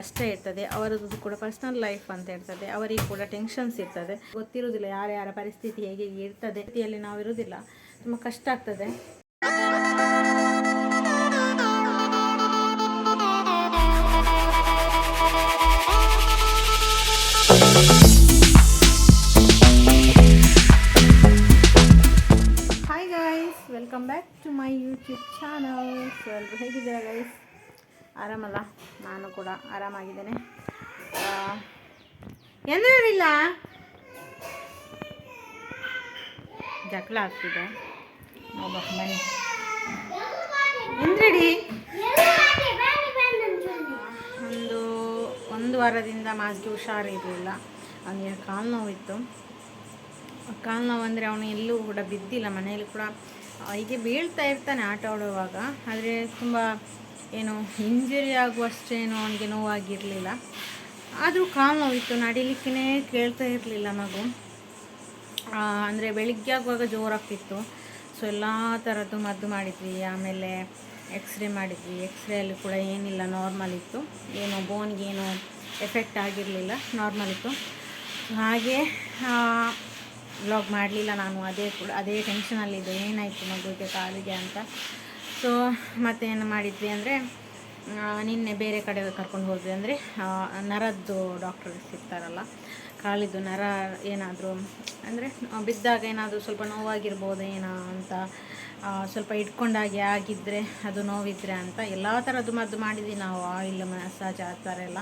ಕಷ್ಟ ಇರ್ತದೆ, ಅವರದ್ದು ಕೂಡ ಪರ್ಸನಲ್ ಲೈಫ್ ಅಂತ ಇರ್ತದೆ, ಅವರಿಗೆ ಕೂಡ ಟೆನ್ಷನ್ಸ್ ಇರ್ತದೆ. ಗೊತ್ತಿರುವುದಿಲ್ಲ ಯಾರ ಯಾರ ಪರಿಸ್ಥಿತಿ ಹೇಗೆ ಇರ್ತದೆ ಸ್ಥಿತಿಯಲ್ಲಿ ನಾವು ಇರುವುದಿಲ್ಲ. ತುಂಬ ಕಷ್ಟ ಆಗ್ತದೆ. Hi guys welcome back to my YouTube channel so ಎಲ್ಲರೂ ಹೇಗಿದ್ದೀರಾ ಗೈಸ್ ಆರಾಮಲ್ಲ? ನಾನು ಕೂಡ ಆರಾಮಾಗಿದ್ದೇನೆ. ಎಂದ್ರಿಲ್ಲ ಜಗಳ ಆಗ್ತಿದೆ. ನೋಡುವ ಎಂದ್ರಡಿ ಒಂದು ಒಂದು ವಾರದಿಂದ ಮಾಸ್ಗೆ ಹುಷಾರಿರಲಿಲ್ಲ ಅವನಿಗೆ ಕಾಲು ನೋವಿತ್ತು. ಕಾಲು ನೋವು ಅಂದರೆ ಅವನು ಎಲ್ಲೂ ಕೂಡ ಬಿದ್ದಿಲ್ಲ. ಮನೆಯಲ್ಲಿ ಕೂಡ ಹೀಗೆ ಬೀಳ್ತಾ ಇರ್ತಾನೆ ಆಟ ಆಡುವಾಗ, ಆದರೆ ತುಂಬ ಏನು ಇಂಜರಿ ಆಗುವಷ್ಟೇನು ಅವನಿಗೆ ನೋವಾಗಿರಲಿಲ್ಲ. ಆದರೂ ಕಾಲ್ ನೋವಿತ್ತು ನಡಿಲಿಕ್ಕೇ ಕೇಳ್ತಾ ಇರಲಿಲ್ಲ ಮಗು. ಅಂದರೆ ಬೆಳಿಗ್ಗೆ ಆಗುವಾಗ ಜೋರಾಗ್ತಿತ್ತು. ಸೊ ಎಲ್ಲ ಥರದ್ದು ಮದ್ದು ಮಾಡಿದ್ವಿ, ಆಮೇಲೆ ಎಕ್ಸ್ರೇ ಮಾಡಿದ್ವಿ. ಎಕ್ಸ್ರೇಯಲ್ಲಿ ಕೂಡ ಏನಿಲ್ಲ ನಾರ್ಮಲ್ ಇತ್ತು. ಏನು ಬೋನ್ಗೆ ಏನು ಎಫೆಕ್ಟ್ ಆಗಿರಲಿಲ್ಲ ನಾರ್ಮಲ್ ಇತ್ತು. ಹಾಗೆ ವ್ಲಾಗ್ ಮಾಡಲಿಲ್ಲ ನಾನು, ಅದೇ ಕೂಡ, ಅದೇ ಟೆನ್ಷನಲ್ಲಿದ್ದೆ ಏನಾಯಿತು ಮಗುವಿಗೆ ಕಾಲಿಗೆ ಅಂತ. ಸೊ ಮತ್ತೇನು ಮಾಡಿದ್ವಿ ಅಂದರೆ ನಿನ್ನೆ ಬೇರೆ ಕಡೆ ಕರ್ಕೊಂಡು ಹೋದ್ವಿ ಅಂದರೆ ನರದ್ದು ಡಾಕ್ಟರ್ ಸಿಗ್ತಾರಲ್ಲ, ಕಾಲಿದ್ದು ನರ ಏನಾದರೂ, ಅಂದರೆ ಬಿದ್ದಾಗ ಏನಾದರೂ ಸ್ವಲ್ಪ ನೋವಾಗಿರ್ಬೋದು ಏನೋ ಅಂತ ಸ್ವಲ್ಪ ಇಟ್ಕೊಂಡಾಗೆ ಆಗಿದ್ದರೆ ಅದು ನೋವಿದ್ರೆ ಅಂತ, ಎಲ್ಲ ಥರದ್ದು ಮದ್ದು ಮಾಡಿದ್ವಿ ನಾವು ಆಯಿಲ್ ಮಸಾಜ್ ಆ ಥರ ಎಲ್ಲ.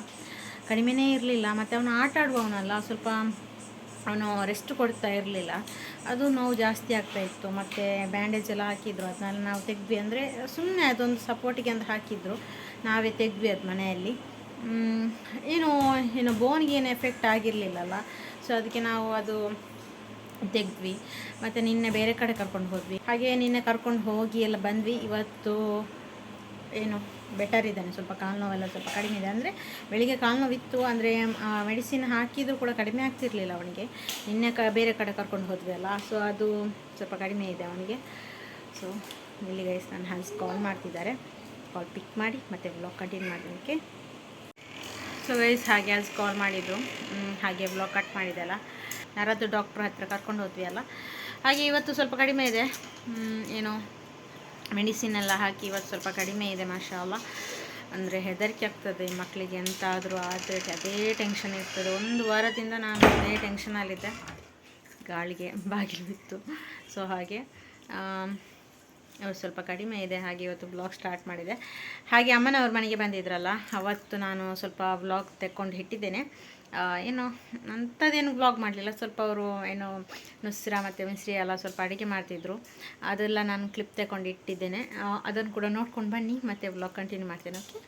ಕಡಿಮೆನೇ ಇರಲಿಲ್ಲ, ಮತ್ತು ಅವನು ಆಟ ಆಡುವವನಲ್ಲ, ಸ್ವಲ್ಪ ಅವನು ರೆಸ್ಟ್ ಕೊಡ್ತಾ ಇರಲಿಲ್ಲ. ಅದು ನೋವು ಜಾಸ್ತಿ ಆಗ್ತಾ ಇತ್ತು. ಮತ್ತು ಬ್ಯಾಂಡೇಜ್ ಎಲ್ಲ ಹಾಕಿದ್ರು. ಅದನ್ನೆಲ್ಲ ನಾವು ತೆಗ್ವಿ ಅಂದರೆ ಸುಮ್ಮನೆ ಅದೊಂದು ಸಪೋರ್ಟಿಗೆ ಅಂತ ಹಾಕಿದ್ರು. ನಾವೇ ತೆಗ್ವಿ ಅದು ಮನೆಯಲ್ಲಿ. ಏನು ಏನು ಬೋನ್ಗೆ ಏನು ಎಫೆಕ್ಟ್ ಆಗಿರಲಿಲ್ಲಲ್ಲ. ಸೊ ಅದಕ್ಕೆ ನಾವು ಅದು ತೆಗ್ದ್ವಿ. ಮತ್ತು ನಿನ್ನೆ ಬೇರೆ ಕಡೆ ಕರ್ಕೊಂಡು ಹೋದ್ವಿ. ಹಾಗೆ ನಿನ್ನೆ ಕರ್ಕೊಂಡು ಹೋಗಿ ಎಲ್ಲ ಬಂದ್ವಿ. ಇವತ್ತು, ಏನು ಬೆಟರ್ ಇದ್ದಾನೆ. ಸ್ವಲ್ಪ ಕಾಲು ನೋವೆಲ್ಲ ಸ್ವಲ್ಪ ಕಡಿಮೆ ಇದೆ. ಅಂದರೆ ಬೆಳಿಗ್ಗೆ ಕಾಲು ನೋವಿತ್ತು ಅಂದರೆ ಮೆಡಿಸಿನ್ ಹಾಕಿದರೂ ಕೂಡ ಕಡಿಮೆ ಆಗ್ತಿರ್ಲಿಲ್ಲ ಅವನಿಗೆ. ನಿನ್ನೆ ಕ, ಬೇರೆ ಕಡೆ ಕರ್ಕೊಂಡು ಹೋದ್ವಿ ಅಲ್ಲ ಸೊ ಅದು ಸ್ವಲ್ಪ ಕಡಿಮೆ ಇದೆ ಅವನಿಗೆ. ಸೊ ಇಲ್ಲಿ ಗೈಸ್ ನನ್ನ ಹಲ್ಸ್ ಕಾಲ್ ಮಾಡ್ತಿದ್ದಾರೆ. ಕಾಲ್ ಪಿಕ್ ಮಾಡಿ, ಮತ್ತು ಬ್ಲಾಗ್ ಕಂಟಿನ್ಯೂ ಮಾಡೋದಕ್ಕೆ ಸೊ ಗೈಸ್ ಹಾಗೆ ಹಲ್ಸ್ ಕಾಲ್ ಮಾಡಿದರು ಹಾಗೆ ಬ್ಲಾಗ್ ಕಟ್ ಮಾಡಿದೆ ಅಲ್ಲ. ಯಾರಾದರೂ ಡಾಕ್ಟ್ರ್ ಹತ್ರ ಕರ್ಕೊಂಡು ಹೋದ್ವಿ ಅಲ್ಲ. ಹಾಗೆ ಇವತ್ತು ಸ್ವಲ್ಪ ಕಡಿಮೆ ಇದೆ. ಏನು ಮೆಡಿಸಿನ್ ಎಲ್ಲ ಹಾಕಿ ಇವತ್ತು ಸ್ವಲ್ಪ ಕಡಿಮೆ ಇದೆ ಮಾಶಾಲ ಅಂದರೆ ಹೆದರಿಕೆ ಆಗ್ತದೆ ಮಕ್ಕಳಿಗೆ ಎಂತಾದರೂ ಆದರೆ ಅದೇ ಟೆನ್ಷನ್ ಇರ್ತದೆ. ಒಂದು ವಾರದಿಂದ ನಾನು ಅದೇ ಟೆನ್ಷನಲ್ಲಿದ್ದೆ ಗಾಳಿಗೆ ಬಾಗಿಲು ಬಿತ್ತು. ಸೊ ಹಾಗೆ ಇವತ್ತು ಸ್ವಲ್ಪ ಕಡಿಮೆ ಇದೆ. ಹಾಗೆ ಇವತ್ತು ಬ್ಲಾಗ್ ಸ್ಟಾರ್ಟ್ ಮಾಡಿದೆ. ಹಾಗೆ ಅಮ್ಮನವ್ರ ಮನೆಗೆ ಬಂದಿದ್ರಲ್ಲ, ಅವತ್ತು ನಾನು ಸ್ವಲ್ಪ ವ್ಲಾಗ್ ತೆಕ್ಕೊಂಡು ಇಟ್ಟಿದ್ದೇನೆ. ಏನು, ಅಂಥದ್ದೇನು ವ್ಲಾಗ್ ಮಾಡಲಿಲ್ಲ. ಸ್ವಲ್ಪ ಅವರು ಏನು ನುಸ್ರ ಮತ್ತು ಮಿಸ್ರಿ ಎಲ್ಲ ಸ್ವಲ್ಪ ಅಡುಗೆ ಮಾಡ್ತಿದ್ರು. ಅದೆಲ್ಲ ನಾನು ಕ್ಲಿಪ್ ತಗೊಂಡು ಇಟ್ಟಿದ್ದೇನೆ. ಅದನ್ನು ಕೂಡ ನೋಡ್ಕೊಂಡು ಬನ್ನಿ. ಮತ್ತೆ ವ್ಲಾಗ್ ಕಂಟಿನ್ಯೂ ಮಾಡ್ತೇನೆ ಓಕೆ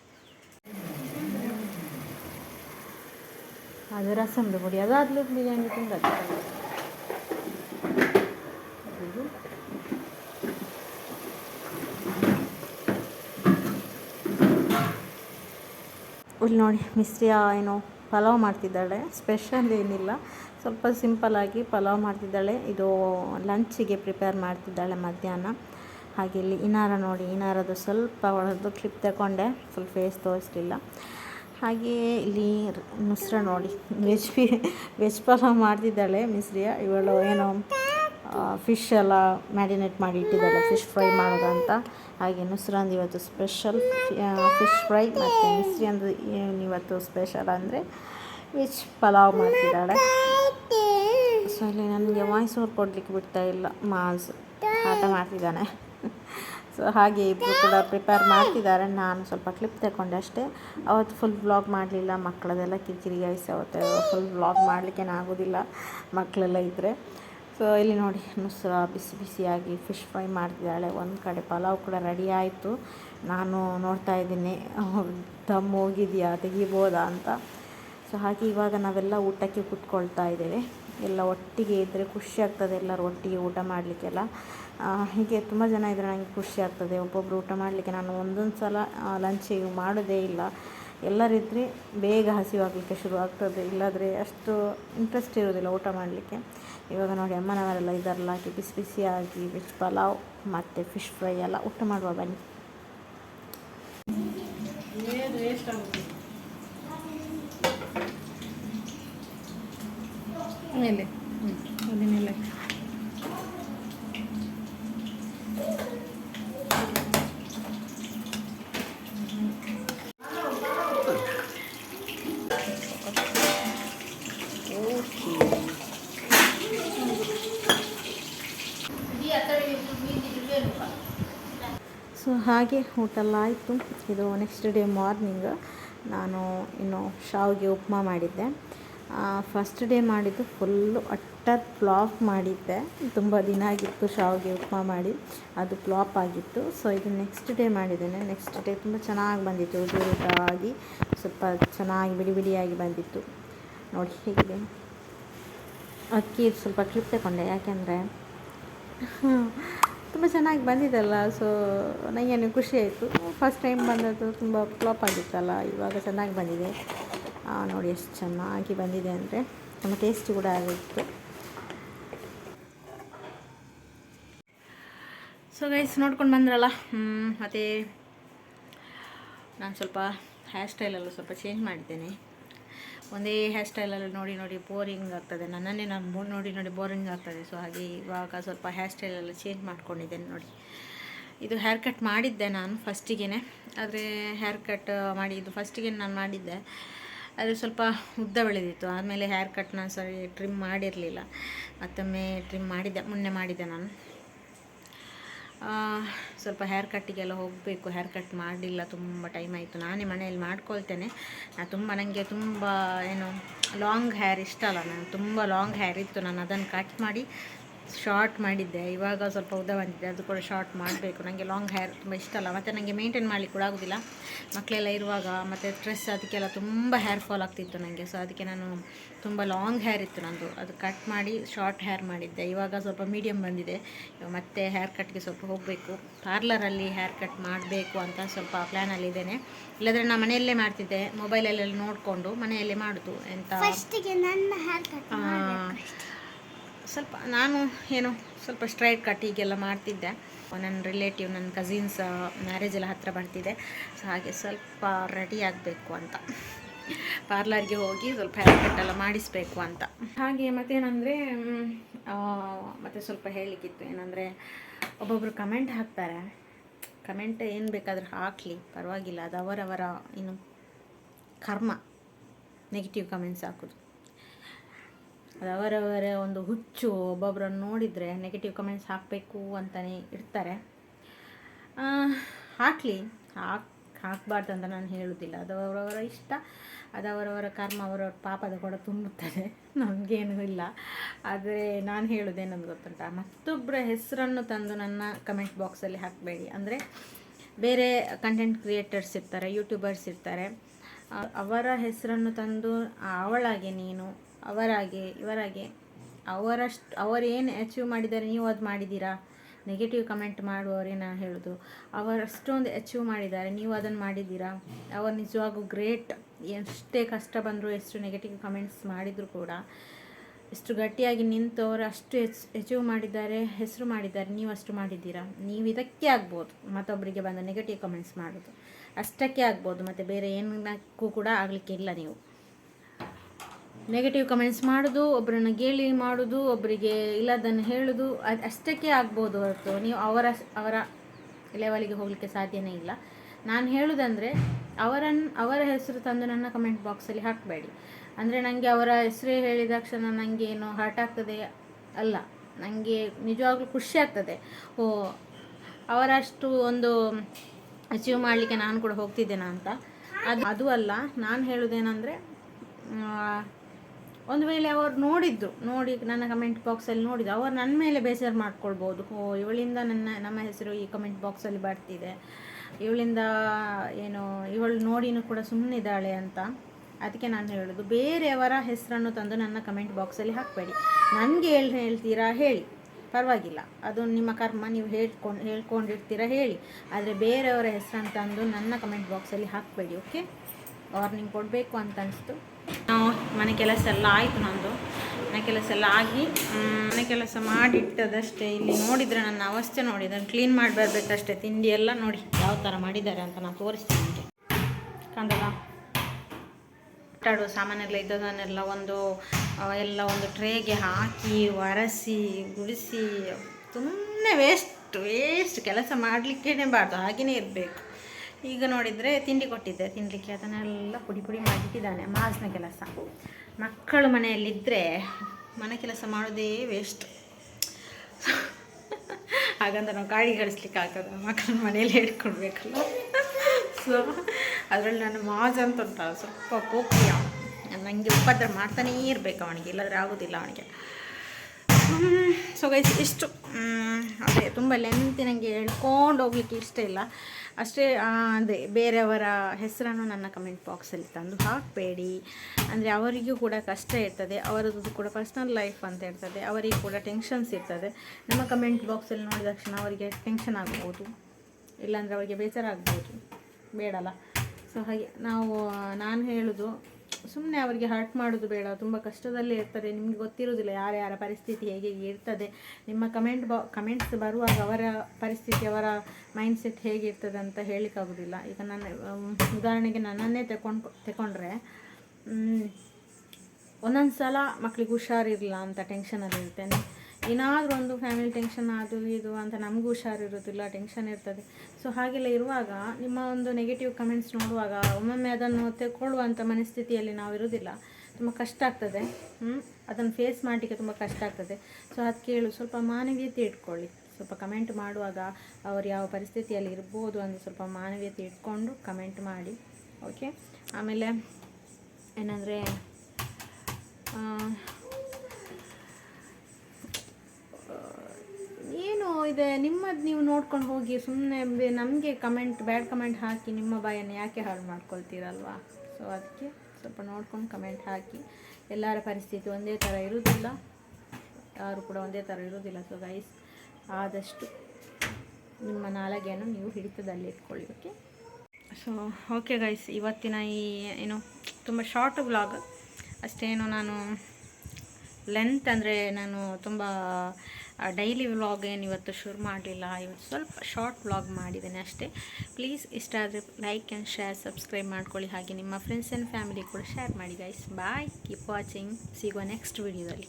ಅದು ರಸಮ್ದು ಪುಡಿ ಅದಾದ್ಲೂ ಬಿರಿಯಾನಿ ತುಂಬ ಇಲ್ಲಿ ನೋಡಿ, ಮಿಸ್ರಿಯ ಏನು ಪಲಾವ್ ಮಾಡ್ತಿದ್ದಾಳೆ. ಸ್ಪೆಷಲ್ ಏನಿಲ್ಲ. ಸ್ವಲ್ಪ ಸಿಂಪಲಾಗಿ ಪಲಾವ್ ಮಾಡ್ತಿದ್ದಾಳೆ. ಇದು ಲಂಚಿಗೆ ಪ್ರಿಪೇರ್ ಮಾಡ್ತಿದ್ದಾಳೆ ಮಧ್ಯಾಹ್ನ. ಹಾಗೆ ಇಲ್ಲಿ ಇನಾರ ನೋಡಿ. ಇನಾರದು ಸ್ವಲ್ಪ ಒಳದು ಕ್ಲಿಪ್ ತಗೊಂಡೆ. ಫುಲ್ ಫೇಸ್ ತೋರಿಸ್ಲಿಲ್ಲ. ಹಾಗೆಯೇ ಇಲ್ಲಿ ಮಿಸ್ರ ನೋಡಿ. ವೆಜ್ ಪಿ ವೆಜ್ ಪಲಾವ್ ಮಾಡ್ತಿದ್ದಾಳೆ ಮಿಸ್ರಿಯ ಇವಳು ಏನೋ ಫಿಶ್ ಎಲ್ಲ ಮ್ಯಾರಿನೇಟ್ ಮಾಡಿ ಇಟ್ಟಿದ್ದಾಳೆ. ಫಿಶ್ ಫ್ರೈ ಮಾಡೋದಂತ. ಹಾಗೆ ನುಸ್ರಂದು ಇವತ್ತು ಸ್ಪೆಷಲ್ ಫಿಶ್ ಫ್ರೈ ಮತ್ತು ಮಿಸ್ರಿ ಅಂದು ಇವತ್ತು ಸ್ಪೆಷಲ್ ಅಂದರೆ ವಿಚ್ ಪಲಾವ್ ಮಾಡ್ತಿದ್ದಾಳೆ. ಸೊ ಇಲ್ಲಿ ನನಗೆ ವಾಯ್ಸ್ ಓವರ್ ಕೊಡಲಿಕ್ಕೆ ಬಿಡ್ತಾ ಇಲ್ಲ, ಮಾಸ್ ಆಟ ಮಾಡ್ತಿದ್ದಾನೆ. ಸೊ ಹಾಗೆ ಇಬ್ಬರು ಕೂಡ ಪ್ರಿಪೇರ್ ಮಾಡ್ತಿದ್ದಾರೆ. ನಾನು ಸ್ವಲ್ಪ ಕ್ಲಿಪ್ ತಗೊಂಡೆ ಅಷ್ಟೇ. ಅವತ್ತು ಫುಲ್ ಬ್ಲಾಗ್ ಮಾಡಲಿಲ್ಲ, ಮಕ್ಕಳದೆಲ್ಲ ಕಿರಿಕಿರಿ ಗೈಸ್ ಅವತ್ತು ಫುಲ್ ಬ್ಲಾಗ್ ಮಾಡಲಿಕ್ಕೆ ಆಗೋದಿಲ್ಲ ಮಕ್ಕಳೆಲ್ಲ ಇದ್ದರೆ ಇಲ್ಲಿ ನೋಡಿ ನುಸ್ರ ಬಿಸಿ ಬಿಸಿಯಾಗಿ ಫಿಶ್ ಫ್ರೈ ಮಾಡ್ತಿದ್ದಾಳೆ. ಒಂದು ಕಡೆ ಪಲಾವ್ ಕೂಡ ರೆಡಿ ಆಯಿತು. ನಾನು ನೋಡ್ತಾ ಇದ್ದೀನಿ. ದಮ್ ಹೋಗಿದೆಯಾ? ತೆಗಿಬೋದಾ ಅಂತ. ಸೊ ಹಾಗೆ ಇವಾಗ ನಾವೆಲ್ಲ ಊಟಕ್ಕೆ ಕುತ್ಕೊಳ್ತಾ ಇದ್ದೇವೆ. ಎಲ್ಲ ಒಟ್ಟಿಗೆ ಇದ್ದರೆ ಖುಷಿ ಆಗ್ತದೆ ಎಲ್ಲರೂ ಒಟ್ಟಿಗೆ ಊಟ ಮಾಡಲಿಕ್ಕೆಲ್ಲ. ಹೀಗೆ ತುಂಬ ಜನ ಇದ್ದರೆ ನನಗೆ ಖುಷಿ ಆಗ್ತದೆ. ಒಬ್ಬೊಬ್ಬರು ಊಟ ಮಾಡಲಿಕ್ಕೆ ನಾನು ಒಂದೊಂದು ಸಲ ಲಂಚ್ ಮಾಡೋದೇ ಇಲ್ಲ. ಎಲ್ಲರಿದ್ದರೆ ಬೇಗ ಹಸಿವಾಗಲಿಕ್ಕೆ ಶುರು ಆಗ್ತದೆ. ಇಲ್ಲಾದರೆ ಅಷ್ಟು ಇಂಟ್ರೆಸ್ಟ್ ಇರೋದಿಲ್ಲ ಊಟ ಮಾಡಲಿಕ್ಕೆ. ಇವಾಗ ನೋಡಿ ಅಮ್ಮನವರೆಲ್ಲ ಇದರಲ್ಲ ಹಾಕಿ ಬಿಸಿ ಬಿಸಿಯಾಗಿ ವೆಜ್ ಪಲಾವ್ ಮತ್ತು ಫಿಶ್ ಫ್ರೈ ಎಲ್ಲ ಊಟ ಮಾಡುವ ಬನ್ನಿ. ಮೇಲೆ ಹ್ಞೂ ಅದನ್ನೆಲ್ಲ ಸೊ ಹಾಗೆ ಊಟ ಎಲ್ಲ ಆಯಿತು. ಇದು ನೆಕ್ಸ್ಟ್ ಡೇ ಮಾರ್ನಿಂಗ್ ನಾನು ಇನ್ನು ಶಾವಿಗೆ ಉಪ್ಮಾ ಮಾಡಿದ್ದೆ. ಫಸ್ಟ್ ಡೇ ಮಾಡಿದ್ದು ಫುಲ್ಲು ಅಟ್ಟರ್ ಫ್ಲಾಪ್ ಮಾಡಿದ್ದೆ. ತುಂಬ ದಿನ ಆಗಿತ್ತು ಶಾವಿಗೆ ಉಪ್ಮಾ ಮಾಡಿ. ಅದು ಫ್ಲಾಪ್ ಆಗಿತ್ತು. ಸೊ ಇದು ನೆಕ್ಸ್ಟ್ ಡೇ ಮಾಡಿದ್ದೇನೆ. ನೆಕ್ಸ್ಟ್ ಡೇ ತುಂಬ ಚೆನ್ನಾಗಿ ಬಂದಿತ್ತು. ಊಟ ಉದುರಾಗಿ ಸ್ವಲ್ಪ ಚೆನ್ನಾಗಿ ಬಿಡಿ ಬಿಡಿಯಾಗಿ ಬಂದಿತ್ತು. ನೋಡಿ ಹೇಗಿದೆ. ಅಕ್ಕಿ ಸ್ವಲ್ಪ ಕ್ಲಿಪ್ ತಗೊಂಡೆ. ಯಾಕೆಂದರೆ ತುಂಬ ಚೆನ್ನಾಗಿ ಬಂದಿದ್ದಲ್ಲ ಸೊ ನನಗೇನು ಖುಷಿ ಆಯಿತು. ಫಸ್ಟ್ ಟೈಮ್ ಬಂದದ್ದು ತುಂಬ ಫ್ಲಾಪ್ ಆಗಿತ್ತಲ್ಲ, ಇವಾಗ ಚೆನ್ನಾಗಿ ಬಂದಿದೆ. ನೋಡಿ ಎಷ್ಟು ಚೆನ್ನಾಗಿ ಬಂದಿದೆ ಅಂದರೆ ತುಂಬ ಟೇಸ್ಟಿ ಕೂಡ ಆಗಿತ್ತು. ಸೊ ಗೈಸ್ ನೋಡ್ಕೊಂಡು ಬಂದ್ರಲ್ಲ? ಮತ್ತು ನಾನು ಸ್ವಲ್ಪ ಹೇರ್ ಸ್ಟೈಲಲ್ಲೂ ಸ್ವಲ್ಪ ಚೇಂಜ್ ಮಾಡಿದ್ದೇನೆ. ಒಂದೇ ಹೇರ್ ಸ್ಟೈಲಲ್ಲಿ ನೋಡಿ ನೋಡಿ ಬೋರಿಂಗ್ ಆಗ್ತದೆ. ನನ್ನನ್ನೇ ನಾನು ನೋಡಿ ನೋಡಿ ಬೋರಿಂಗ್ ಆಗ್ತದೆ. ಸೊ ಹಾಗೆ ಇವಾಗ ಸ್ವಲ್ಪ ಹೇರ್ ಸ್ಟೈಲೆಲ್ಲ ಚೇಂಜ್ ಮಾಡ್ಕೊಂಡಿದ್ದೇನೆ ನೋಡಿ. ಇದು ಹೇರ್ ಕಟ್ ಮಾಡಿದ್ದೆ ನಾನು ಫಸ್ಟಿಗೆ ಆದರೆ ಹೇರ್ ಕಟ್ ಮಾಡಿದ್ದು ಫಸ್ಟಿಗೆ ನಾನು ಮಾಡಿದ್ದೆ. ಅದು ಸ್ವಲ್ಪ ಉದ್ದ ಬೆಳೆದಿತ್ತು. ಆಮೇಲೆ ಹೇರ್ ಕಟ್ನ ಸರಿ ಟ್ರಿಮ್ ಮಾಡಿರಲಿಲ್ಲ. ಮತ್ತೊಮ್ಮೆ ಟ್ರಿಮ್ ಮಾಡಿದ್ದೆ, ಮೊನ್ನೆ ಮಾಡಿದ್ದೆ ನಾನು. ಸ್ವಲ್ಪ ಹೇರ್ ಕಟ್ಟಿಗೆಲ್ಲ ಹೋಗಬೇಕು ಹೇರ್ ಕಟ್ ಮಾಡಲಿಲ್ಲ, ತುಂಬ ಟೈಮ್ ಆಯಿತು. ನಾನೇ ಮನೆಯಲ್ಲಿ ಮಾಡ್ಕೊಳ್ತೇನೆ. ನಾನು ತುಂಬ ನನಗೆ ತುಂಬ, ಏನು ಲಾಂಗ್ ಹೇರ್ ಇಷ್ಟ ಅಲ್ಲ ನಾನು ತುಂಬ ಲಾಂಗ್ ಹೇರ್ ಇತ್ತು. ನಾನು ಅದನ್ನು ಕಟ್ ಮಾಡಿ ಶಾರ್ಟ್ ಮಾಡಿದ್ದೆ. ಇವಾಗ ಸ್ವಲ್ಪ ಉದ್ದ ಬಂದಿದೆ. ಅದು ಕೂಡ ಶಾರ್ಟ್ ಮಾಡಬೇಕು. ನನಗೆ ಲಾಂಗ್ ಹೇರ್ ತುಂಬ ಇಷ್ಟ ಅಲ್ಲ. ಮತ್ತು ನನಗೆ ಮೇಂಟೈನ್ ಮಾಡಲಿಕ್ಕೆ ಕೂಡ ಆಗೋದಿಲ್ಲ. ಮಕ್ಕಳೆಲ್ಲ ಇರುವಾಗ ಮತ್ತು ಸ್ಟ್ರೆಸ್ ಅದಕ್ಕೆಲ್ಲ ತುಂಬ ಹೇರ್ ಫಾಲ್ ಆಗ್ತಿತ್ತು ನನಗೆ ಸೊ ಅದಕ್ಕೆ ನಾನು ತುಂಬ ಲಾಂಗ್ ಹೇರ್ ಇತ್ತು ನಂದು. ಅದು ಕಟ್ ಮಾಡಿ ಶಾರ್ಟ್ ಹೇರ್ ಮಾಡಿದ್ದೆ. ಇವಾಗ ಸ್ವಲ್ಪ ಮೀಡಿಯಮ್ ಬಂದಿದೆ. ಮತ್ತೆ ಹೇರ್ ಕಟ್ಗೆ ಸ್ವಲ್ಪ ಹೋಗಬೇಕು. ಪಾರ್ಲರಲ್ಲಿ ಹೇರ್ ಕಟ್ ಮಾಡಬೇಕು ಅಂತ ಸ್ವಲ್ಪ ಪ್ಲ್ಯಾನಲ್ಲಿದ್ದೇನೆ ಇಲ್ಲದ್ರೆ ನಾನು ಮನೆಯಲ್ಲೇ ಮಾಡ್ತಿದ್ದೆ. ಮೊಬೈಲಲ್ಲೆಲ್ಲ ನೋಡಿಕೊಂಡು ಮನೆಯಲ್ಲೇ ಮಾಡೋದು. ಎಂತ ಫಸ್ಟಿಗೆ ನನ್ನ ಹೇರ್ ಕಟ್ ಆ, ಸ್ವಲ್ಪ ನಾನು ಏನು ಸ್ವಲ್ಪ ಸ್ಟ್ರೈಟ್ ಕಟ್ ಹೀಗೆಲ್ಲ ಮಾಡ್ತಿದ್ದೆ. ನನ್ನ ರಿಲೇಟಿವ್, ನನ್ನ ಕಸಿನ್ಸ್ ಮ್ಯಾರೇಜ್ ಎಲ್ಲ ಹತ್ತಿರ ಬರ್ತಿದೆ. ಸೊ ಹಾಗೆ ಸ್ವಲ್ಪ ರೆಡಿ ಆಗಬೇಕು ಅಂತ. ಪಾರ್ಲರ್ಗೆ ಹೋಗಿ ಸ್ವಲ್ಪ ಹೇರ್ ಕಟ್ ಎಲ್ಲ ಮಾಡಿಸಬೇಕು ಅಂತ. ಹಾಗೆ ಮತ್ತೇನಂದರೆ ಮತ್ತು ಸ್ವಲ್ಪ ಹೇಳಲಿಕ್ಕಿತ್ತು ಏನಂದರೆ ಒಬ್ಬೊಬ್ಬರು ಕಮೆಂಟ್ ಹಾಕ್ತಾರೆ. ಕಮೆಂಟ್ ಏನು ಬೇಕಾದರೂ ಹಾಕಲಿ, ಪರವಾಗಿಲ್ಲ. ಅದು ಅವರವರ ಏನು ಕರ್ಮ. ನೆಗೆಟಿವ್ ಕಮೆಂಟ್ಸ್ ಹಾಕೋದು. ಅದು ಅವರವರ ಒಂದು ಹುಚ್ಚು ಒಬ್ಬೊಬ್ಬರನ್ನು ನೋಡಿದರೆ ನೆಗೆಟಿವ್ ಕಮೆಂಟ್ಸ್ ಹಾಕಬೇಕು ಅಂತಲೇ ಇರ್ತಾರೆ ಹಾಕಲಿ, ಹಾಕ್, ಹಾಕಬಾರ್ದು ಅಂತ ನಾನು ಹೇಳುವುದಿಲ್ಲ ಅದು ಅವರವರ ಇಷ್ಟ, ಅದು ಅವರವರ ಕರ್ಮ, ಅವರವರ ಪಾಪದ ಕೂಡ ತುಂಬುತ್ತದೆ. ನಮಗೇನು ಇಲ್ಲ. ಆದರೆ ನಾನು ಹೇಳೋದೇನಂದು ಗೊತ್ತುಂಟ? ಮತ್ತೊಬ್ಬರ ಹೆಸರನ್ನು ತಂದು ನನ್ನ ಕಮೆಂಟ್ ಬಾಕ್ಸಲ್ಲಿ ಹಾಕಬೇಡಿ. ಅಂದರೆ ಬೇರೆ ಕಂಟೆಂಟ್ ಕ್ರಿಯೇಟರ್ಸ್ ಇರ್ತಾರೆ ಯೂಟ್ಯೂಬರ್ಸ್ ಇರ್ತಾರೆ. ಅವರ ಹೆಸರನ್ನು ತಂದು ಅವಳಾಗೆ ನೀನು ಅವರಾಗೆ, ಇವರಾಗೆ. ಅವರಷ್ಟು ಅವರೇನು ಅಚೀವ್ ಮಾಡಿದ್ದಾರೆ ನೀವು ಅದು ಮಾಡಿದ್ದೀರಾ? ನೆಗೆಟಿವ್ ಕಮೆಂಟ್ ಮಾಡುವವರೇ ನಾನು ಹೇಳೋದು. ಅವರಷ್ಟೊಂದು ಅಚೀವ್ ಮಾಡಿದ್ದಾರೆ, ನೀವು ಅದನ್ನು ಮಾಡಿದ್ದೀರಾ? ಅವರು ನಿಜವಾಗೂ ಗ್ರೇಟ್ ಎಷ್ಟೇ ಕಷ್ಟ ಬಂದರೂ, ಎಷ್ಟು ನೆಗೆಟಿವ್ ಕಮೆಂಟ್ಸ್ ಮಾಡಿದರೂ ಕೂಡ ಎಷ್ಟು ಗಟ್ಟಿಯಾಗಿ ನಿಂತವರು ಅಷ್ಟು ಹೆಚ್ ಅಚೀವ್ ಮಾಡಿದ್ದಾರೆ, ಹೆಸರು ಮಾಡಿದ್ದಾರೆ, ನೀವು ಅಷ್ಟು ಮಾಡಿದ್ದೀರಾ? ನೀವು ಇದಕ್ಕೆ ಆಗ್ಬೋದು. ಮತ್ತೊಬ್ಬರಿಗೆ ಬಂದ ನೆಗೆಟಿವ್ ಕಮೆಂಟ್ಸ್ ಮಾಡೋದು. ಅಷ್ಟಕ್ಕೆ ಆಗ್ಬೋದು. ಮತ್ತು ಬೇರೆ ಏನಕ್ಕೂ ಕೂಡ ಆಗಲಿಕ್ಕಿಲ್ಲ ನೀವು. ನೆಗೆಟಿವ್ ಕಮೆಂಟ್ಸ್ ಮಾಡೋದು ಒಬ್ಬರನ್ನ ಗೇಲಿ ಮಾಡೋದು ಒಬ್ಬರಿಗೆ ಇಲ್ಲದನ್ನು ಹೇಳೋದು, ಅದು ಅಷ್ಟಕ್ಕೆ ಆಗ್ಬೋದು ಹೊರತು. ನೀವು ಅವರ ಅವರ ಲೆವೆಲಿಗೆ ಹೋಗಲಿಕ್ಕೆ ಸಾಧ್ಯನೇ ಇಲ್ಲ. ನಾನು ಹೇಳೋದಂದರೆ ಅವರನ್ನು ಅವರ ಹೆಸರು ತಂದು ನನ್ನ ಕಮೆಂಟ್ ಬಾಕ್ಸಲ್ಲಿ ಹಾಕಬೇಡಿ. ಅಂದರೆ ನನಗೆ ಅವರ ಹೆಸರು ಹೇಳಿದ ತಕ್ಷಣ ನನಗೆ ಏನು ಹರ್ಟ್ ಆಗ್ತದೆ ಅಲ್ಲ. ನನಗೆ ನಿಜವಾಗ್ಲೂ ಖುಷಿ ಆಗ್ತದೆ. ಓ, ಅವರಷ್ಟು ಒಂದು ಅಚೀವ್ ಮಾಡಲಿಕ್ಕೆ ನಾನು ಕೂಡ ಹೋಗ್ತಿದ್ದೇನಾ ಅಂತ ಅದು ಅದು ಅಲ್ಲ. ನಾನು ಹೇಳೋದೇನೆಂದರೆ ಒಂದು ವೇಳೆ ಅವರು ನೋಡಿದ್ರು, ನೋಡಿ ನನ್ನ ಕಮೆಂಟ್ ಬಾಕ್ಸಲ್ಲಿ ನೋಡಿದ್ರು, ಅವರು ನನ್ನ ಮೇಲೆ ಬೇಜಾರು ಮಾಡ್ಕೊಳ್ಬೋದು. ಓ ಇವಳಿಂದ ನನ್ನ, ನಮ್ಮ ಹೆಸರು ಈ ಕಮೆಂಟ್ ಬಾಕ್ಸಲ್ಲಿ ಬರ್ತಿದೆ. ಇವಳಿಂದ ಏನು, ಇವಳು ನೋಡಿನೂ ಕೂಡ ಸುಮ್ಮನಿದ್ದಾಳೆ ಅಂತ. ಅದಕ್ಕೆ ನಾನು ಹೇಳೋದು, ಬೇರೆಯವರ ಹೆಸರನ್ನು ತಂದು ನನ್ನ ಕಮೆಂಟ್ ಬಾಕ್ಸಲ್ಲಿ ಹಾಕಬೇಡಿ. ನನಗೆ ಹೇಳಿ, ಹೇಳ್ತೀರಾ ಹೇಳಿ. ಪರವಾಗಿಲ್ಲ. ಅದು ನಿಮ್ಮ ಕರ್ಮ, ನೀವು ಹೇಳ್ಕೊಂಡು, ಹೇಳ್ಕೊಂಡಿರ್ತೀರಾ ಹೇಳಿ. ಆದರೆ ಬೇರೆಯವರ ಹೆಸರನ್ನು ತಂದು ನನ್ನ ಕಮೆಂಟ್ ಬಾಕ್ಸಲ್ಲಿ ಹಾಕಬೇಡಿ ಓಕೆ ವಾರ್ನಿಂಗ್ ಕೊಡಬೇಕು ಅಂತ ಅನಿಸ್ತು. ನಾವು ಮನೆ ಕೆಲಸ ಎಲ್ಲ ಆಯಿತು ನಂದು ಮನೆ ಕೆಲಸ ಎಲ್ಲ ಆಗಿ ಮನೆ ಕೆಲಸ ಮಾಡಿಟ್ಟದಷ್ಟೇ. ಇಲ್ಲಿ ನೋಡಿದರೆ ನನ್ನ ಅವಸ್ಥೆ ನೋಡಿ ಅದನ್ನು ಕ್ಲೀನ್ ಮಾಡಿ ಬರಬೇಕಷ್ಟೇ. ತಿಂಡಿ ಎಲ್ಲ ನೋಡಿ ಯಾವ ಥರ ಮಾಡಿದ್ದಾರೆ ಅಂತ ನಾನು ತೋರಿಸ್ತೀನಿ ನಿಮಗೆ. ಕಂದಲ್ಲ ಆಟಾಡುವ ಸಾಮಾನೆಲ್ಲ ಇದ್ದದನ್ನೆಲ್ಲ ಒಂದು ಎಲ್ಲ ಒಂದು ಟ್ರೇಗೆ ಹಾಕಿ, ಒರೆಸಿ, ಗುಡಿಸಿ, ತುಂಬ ವೇಸ್ಟ್ ವೇಸ್ಟ್ ಕೆಲಸ ಮಾಡಲಿಕ್ಕೇನೆ ಬಾರ್ದು ಹಾಗೆಯೇ ಇರಬೇಕು. ಈಗ ನೋಡಿದರೆ ತಿಂಡಿ ಕೊಟ್ಟಿದ್ದೆ. ತಿನ್ನಲಿಕ್ಕೆ ಅದನ್ನೆಲ್ಲ ಪುಡಿ ಪುಡಿ ಮಾಡಿಟ್ಟಿದ್ದಾನೆ ಮಾಸ್ನ ಕೆಲಸ. ಮಕ್ಕಳು ಮನೆಯಲ್ಲಿದ್ದರೆ ಮನೆ ಕೆಲಸ ಮಾಡೋದೇ ವೇಸ್ಟ್ ಹಾಗಂತ ನಾವು ಗಾಡಿ ಕಳಿಸ್ಲಿಕ್ಕೆ ಆಗ್ತದೆ. ಮಕ್ಕಳ ಮನೆಯಲ್ಲಿ ಹೇಳ್ಕೊಡ್ಬೇಕಲ್ಲ ಸೊ ಅದರಲ್ಲಿ ನಾನು ಮಾಜ್ ಅಂತ ಉಂಟಲ್ಲ, ಸ್ವಲ್ಪ ಪೋಕ್ರಿಯ. ನನಗೆ ಉಪದ್ರ ಮಾಡ್ತಾನೇ ಇರಬೇಕು ಅವನಿಗೆ. ಇಲ್ಲದ್ರೆ ಆಗೋದಿಲ್ಲ ಅವನಿಗೆ. ಸೊ ಗೈಸ್ ಇಷ್ಟು. ಅದೇ, ತುಂಬ ಲೆಂತಿ ನನಗೆ ಹೇಳ್ಕೊಂಡು ಹೋಗ್ಲಿಕ್ಕೆ ಇಷ್ಟ ಇಲ್ಲ. ಅಷ್ಟೇ ಅಂದರೆ ಅದೇ, ಬೇರೆಯವರ ಹೆಸರನ್ನು ನನ್ನ ಕಮೆಂಟ್ ಬಾಕ್ಸಲ್ಲಿ ತಂದು ಹಾಕಬೇಡಿ. ಅಂದರೆ ಅವರಿಗೂ ಕೂಡ ಕಷ್ಟ ಇರ್ತದೆ, ಅವರದ್ದು ಕೂಡ ಪರ್ಸ್ನಲ್ ಲೈಫ್ ಅಂತ ಇರ್ತದೆ, ಅವರಿಗೆ ಕೂಡ ಟೆನ್ಷನ್ಸ್ ಇರ್ತದೆ. ನಮ್ಮ ಕಮೆಂಟ್ ಬಾಕ್ಸಲ್ಲಿ ನೋಡಿದ ತಕ್ಷಣ ಅವರಿಗೆ ಟೆನ್ಷನ್ ಆಗ್ಬೋದು, ಇಲ್ಲಾಂದರೆ ಅವರಿಗೆ ಬೇಜಾರಾಗ್ಬೋದು, ಬೇಡಲ್ಲ. ಸೊ ಹಾಗೆ, ನಾವು ನಾನು ಹೇಳೋದು ಸುಮ್ಮನೆ ಅವರಿಗೆ ಹರ್ಟ್ ಮಾಡೋದು ಬೇಡ, ತುಂಬ ಕಷ್ಟದಲ್ಲೇ ಇರ್ತಾರೆ. ನಿಮಗೆ ಗೊತ್ತಿರೋದಿಲ್ಲ ಯಾರ್ಯಾರ ಪರಿಸ್ಥಿತಿ ಹೇಗೆ ಇರ್ತದೆ. ನಿಮ್ಮ ಕಮೆಂಟ್ ಬಾ ಕಮೆಂಟ್ಸ್ ಬರುವಾಗ ಅವರ ಪರಿಸ್ಥಿತಿ, ಅವರ ಮೈಂಡ್ಸೆಟ್ ಹೇಗಿರ್ತದೆ ಅಂತ ಹೇಳಲಿಕ್ಕಾಗೋದಿಲ್ಲ ಈಗ ನನ್ನ ಉದಾಹರಣೆಗೆ ನನ್ನನ್ನೇ ತಗೊಂಡು ತಗೊಂಡ್ರೆ ಒಂದೊಂದು ಸಲ ಮಕ್ಕಳಿಗೆ ಹುಷಾರಿರಲಿಲ್ಲ ಅಂತ ಟೆನ್ಷನಲ್ಲಿ ಇರ್ತೇನೆ ಏನಾದರೂ ಒಂದು ಫ್ಯಾಮಿಲಿ ಟೆನ್ಷನ್ ಅದು ಇದು ಅಂತ ನಮಗೂ ಹುಷಾರಿರೋದಿಲ್ಲ ಟೆನ್ಷನ್ ಇರ್ತದೆ. ಸೊ ಹಾಗೆಲ್ಲ ಇರುವಾಗ ನಿಮ್ಮ ಒಂದು ನೆಗೆಟಿವ್ ಕಮೆಂಟ್ಸ್ ನೋಡುವಾಗ ಒಮ್ಮೊಮ್ಮೆ ಅದನ್ನು ತೆಕ್ಕೊಳ್ಳುವಂಥ ಮನಸ್ಥಿತಿಯಲ್ಲಿ ನಾವು ಇರೋದಿಲ್ಲ. ತುಂಬ ಕಷ್ಟ ಆಗ್ತದೆ. ಅದನ್ನು ಫೇಸ್ ಮಾಡಲಿಕ್ಕೆ ತುಂಬ ಕಷ್ಟ ಆಗ್ತದೆ. ಸೊ ಅದು ಕೇಳು. ಸ್ವಲ್ಪ ಮಾನವೀಯತೆ ಇಟ್ಕೊಳ್ಳಿ. ಸ್ವಲ್ಪ ಕಮೆಂಟ್ ಮಾಡುವಾಗ ಅವರು ಯಾವ ಪರಿಸ್ಥಿತಿಯಲ್ಲಿ ಇರ್ಬೋದು ಅಂತ ಸ್ವಲ್ಪ ಮಾನವೀಯತೆ ಇಟ್ಕೊಂಡು ಕಮೆಂಟ್ ಮಾಡಿ. ಓಕೆ ಆಮೇಲೆ ಏನಂದರೆ ಏನು ಇದೆ? ನಿಮ್ಮದು ನೀವು ನೋಡ್ಕೊಂಡು ಹೋಗಿ ಸುಮ್ಮನೆ ನಮಗೆ ಕಮೆಂಟ್ ಬ್ಯಾಡ್ ಕಮೆಂಟ್ ಹಾಕಿ ನಿಮ್ಮ ಬಾಯನ್ನು ಯಾಕೆ ಹಾಳು ಮಾಡ್ಕೊಳ್ತೀರಲ್ವಾ? ಸೊ ಅದಕ್ಕೆ ಸ್ವಲ್ಪ ನೋಡ್ಕೊಂಡು ಕಮೆಂಟ್ ಹಾಕಿ. ಎಲ್ಲರ ಪರಿಸ್ಥಿತಿ ಒಂದೇ ಥರ ಇರೋದಿಲ್ಲ. ಯಾರು ಕೂಡ ಒಂದೇ ಥರ ಇರೋದಿಲ್ಲ. ಸೊ ಗೈಸ್ ಆದಷ್ಟು ನಿಮ್ಮ ನಾಲಗೆಯನ್ನು ನೀವು ಹಿಡಿತದಲ್ಲಿ ಇಟ್ಕೊಳ್ಳಿ ಓಕೆ ಸೊ ಓಕೆ ಗೈಸ್ ಇವತ್ತಿನ ಈ, ಏನು, ತುಂಬ ಶಾರ್ಟ್ ವ್ಲಾಗ್ ಅಷ್ಟೇನು ನಾನು ಲೆಂತ್ ಅಂದರೆ ನಾನು ತುಂಬ ಡೈಲಿ ವ್ಲಾಗ್ ಏನು ಇವತ್ತು ಶುರು ಮಾಡಲಿಲ್ಲ, ಇವತ್ತು ಸ್ವಲ್ಪ ಶಾರ್ಟ್ ವ್ಲಾಗ್ ಮಾಡಿದ್ದೇನೆ ಅಷ್ಟೇ. ಪ್ಲೀಸ್ ಇಷ್ಟ ಆದರೆ ಲೈಕ್ ಆ್ಯಂಡ್ ಶೇರ್ ಸಬ್ಸ್ಕ್ರೈಬ್ ಮಾಡ್ಕೊಳ್ಳಿ. ಹಾಗೆ ನಿಮ್ಮ ಫ್ರೆಂಡ್ಸ್ ಆ್ಯಂಡ್ ಫ್ಯಾಮಿಲಿ ಕೂಡ ಶೇರ್ ಮಾಡಿ ಗೈಸ್ ಬಾಯ್ ಕೀಪ್ ವಾಚಿಂಗ್ ಸಿಗುವ ನೆಕ್ಸ್ಟ್ ವಿಡಿಯೋದಲ್ಲಿ